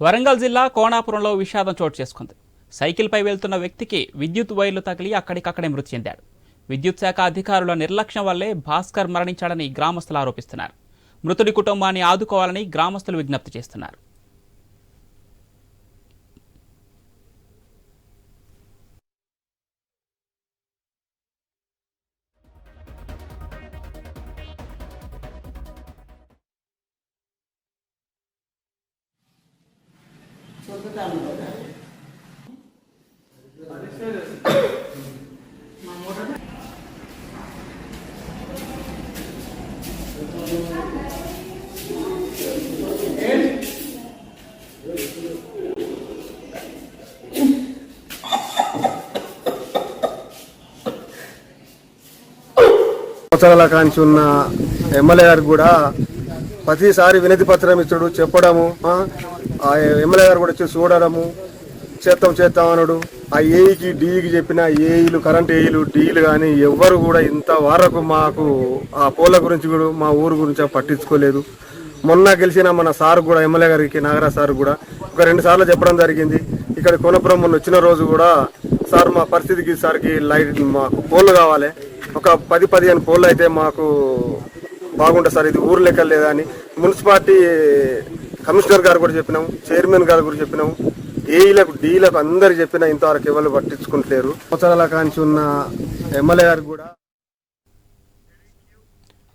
వరంగల్ జిల్లా కోణాపురంలో విషాదం చోటు చేసుకుంది. సైకిల్పై వెళ్తున్న వ్యక్తికి విద్యుత్ వైర్లు తగిలి అక్కడికక్కడే మృతి చెందాడు. విద్యుత్ శాఖ అధికారుల నిర్లక్ష్యం వల్లే భాస్కర్ మరణించాడని గ్రామస్తులు ఆరోపిస్తున్నారు. మృతుడి కుటుంబాన్ని ఆదుకోవాలని గ్రామస్తులు విజ్ఞప్తి చేస్తున్నారు. సంవత్సరాల కాంచి ఉన్న ఎమ్మెల్యే గారికి కూడా ప్రతిసారి వినతి పత్రం ఇచ్చుడు చెప్పడము ఆ, ఎమ్మెల్యే గారు కూడా వచ్చి చూడడము చేస్తాం చేస్తాం అనడు. ఆ ఏఈకి డిఈకి చెప్పిన ఏఈలు కరెంట్ ఏఈలు డీలు కానీ ఎవ్వరు కూడా ఇంత వరకు మాకు ఆ పోల గురించి కూడా మా ఊరు గురించి పట్టించుకోలేదు. మొన్న గెలిచిన మన సార్ కూడా ఎమ్మెల్యే గారికి నాగరాజ్ సార్ కూడా ఒక రెండు సార్లు చెప్పడం జరిగింది. ఇక్కడ కోనపురం మొన్న వచ్చిన రోజు కూడా సార్ మా పరిస్థితికి సార్కి లైట్ మాకు పోల్ కావాలి. ఒక పది పదిహేను పోల్ అయితే మాకు బాగుంటుంది సార్ ఇది ఊరు లెక్క లేదా అని. మున్సిపాలిటీ కమిషనర్ గారు కూడా చెప్పినాం చైర్మన్ గారు కూడా చెప్పినాం. ఏఈలకు డీలకు అందరు చెప్పినా ఇంతవరకు ఎవరు పట్టించుకుంటలేరు. సంవత్సరాల కాంచి ఉన్న ఎమ్మెల్యే గారు కూడా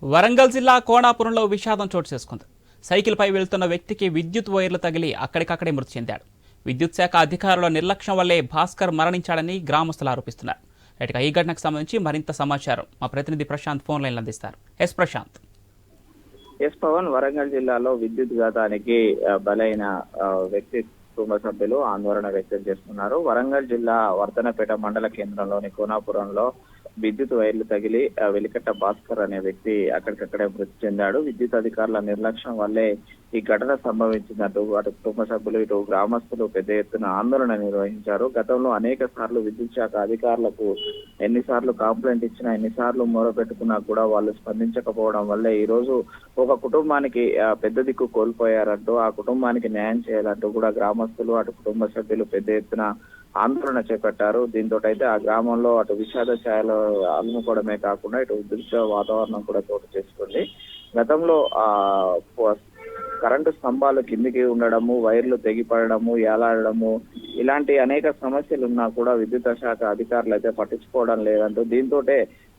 వరంగల్ జిల్లా కోణాపురంలో విషాదం చోటు చేసుకుంది. సైకిల్పై వెళ్తున్న వ్యక్తికి విద్యుత్ వైర్లు తగిలి అక్కడికక్కడే మృతి చెందాడు. విద్యుత్ శాఖ అధికారుల నిర్లక్ష్యం వల్లే భాస్కర్ మరణించాడని గ్రామస్తులు ఆరోపిస్తున్నారు. రైట్గా ఈ ఘటనకు సంబంధించి మరింత సమాచారం మా ప్రతినిధి ప్రశాంత్ ఫోన్ లైన్లో అందిస్తారు. ఎస్ ప్రశాంత్. ఎస్ పవన్ వరంగల్ జిల్లాలో విద్యుత్ ఘాతానికి బలైన వ్యక్తి కుటుంబ సభ్యులు ఆందోళన వ్యక్తం చేస్తున్నారు. వరంగల్ జిల్లా వర్ధనపేట మండల కేంద్రంలోని కోనాపురంలో విద్యుత్ వైర్లు తగిలి వెలికట్ట భాస్కర్ అనే వ్యక్తి అక్కడికక్కడే మృతి చెందాడు. విద్యుత్ అధికారుల నిర్లక్ష్యం వల్లే ఈ ఘటన సంభవించినట్టు అటు కుటుంబ సభ్యులు ఇటు గ్రామస్తులు పెద్ద ఎత్తున ఆందోళన నిర్వహించారు. గతంలో అనేక సార్లు విద్యుత్ శాఖ అధికారులకు ఎన్నిసార్లు కంప్లైంట్ ఇచ్చినా ఎన్నిసార్లు మొరపెట్టుకున్నా కూడా వాళ్ళు స్పందించకపోవడం వల్లే ఈ రోజు ఒక కుటుంబానికి పెద్ద దిక్కు కోల్పోయారంటూ ఆ కుటుంబానికి న్యాయం చేయాలంటూ కూడా గ్రామస్తులు అటు కుటుంబ సభ్యులు పెద్ద ఎత్తున ఆందోళన చేపట్టారు. దీంతో అయితే ఆ గ్రామంలో అటు విషాద ఛాయలు అలుముకోవడమే కాకుండా ఇటు ఉద్రిక్త వాతావరణం కూడా చోటు చేసుకుంది. గతంలో ఆ కరెంటు స్తంభాలు కిందికి ఉండడము వైర్లు తెగిపడడము ఏలాడడము ఇలాంటి అనేక సమస్యలు ఉన్నా కూడా విద్యుత్ శాఖ అధికారులు అయితే పట్టించుకోవడం లేదంటూ దీంతో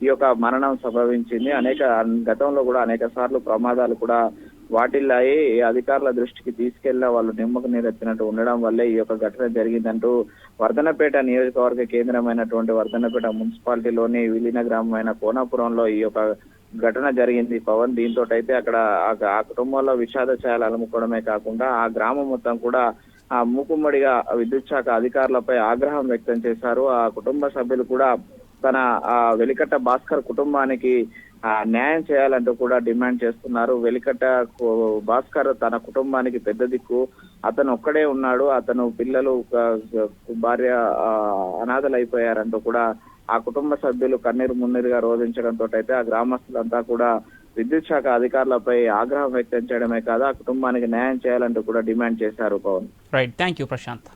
ఈ యొక్క మరణం సంభవించింది. అనేక గతంలో కూడా అనేక సార్లు ప్రమాదాలు కూడా వాటిల్లాయి ఈ అధికారుల దృష్టికి తీసుకెళ్ళా వాళ్ళు నిమ్మకు నీరెత్తినట్టు ఉండడం వల్లే ఈ యొక్క ఘటన జరిగిందంటూ వర్ధనపేట నియోజకవర్గ కేంద్రమైనటువంటి వర్ధనపేట మున్సిపాలిటీలోని విలీన గ్రామమైన కోనాపురంలో ఈ యొక్క ఘటన జరిగింది. పవన్ దీంతో అయితే అక్కడ ఆ- ఆ కుటుంబంలో విషాద ఛాయలు అలుముకోవడమే కాకుండా ఆ గ్రామం మొత్తం కూడా ఆ మూకుమ్మడిగా విద్యుత్ శాఖ అధికారులపై ఆగ్రహం వ్యక్తం చేశారు. ఆ కుటుంబ సభ్యులు కూడా తన ఆ వెలికట్ట భాస్కర్ కుటుంబానికి న్యాయం చేయాలంటూ కూడా డిమాండ్ చేస్తున్నారు. వెలికట్ట భాస్కర్ తన కుటుంబానికి పెద్ద దిక్కు. అతను ఒక్కడే ఉన్నాడు. అతను పిల్లలు భార్య అనాథలైపోయారంటూ కూడా ఆ కుటుంబ సభ్యులు కన్నీరు మున్నీరుగా రోధించడంతో అయితే ఆ గ్రామస్తులంతా కూడా విద్యుత్ శాఖ అధికారులపై ఆగ్రహం వ్యక్తం చేయడమే కాదు ఆ కుటుంబానికి న్యాయం చేయాలంటూ కూడా డిమాండ్ చేశారు Pawan. Right thank you Prashanth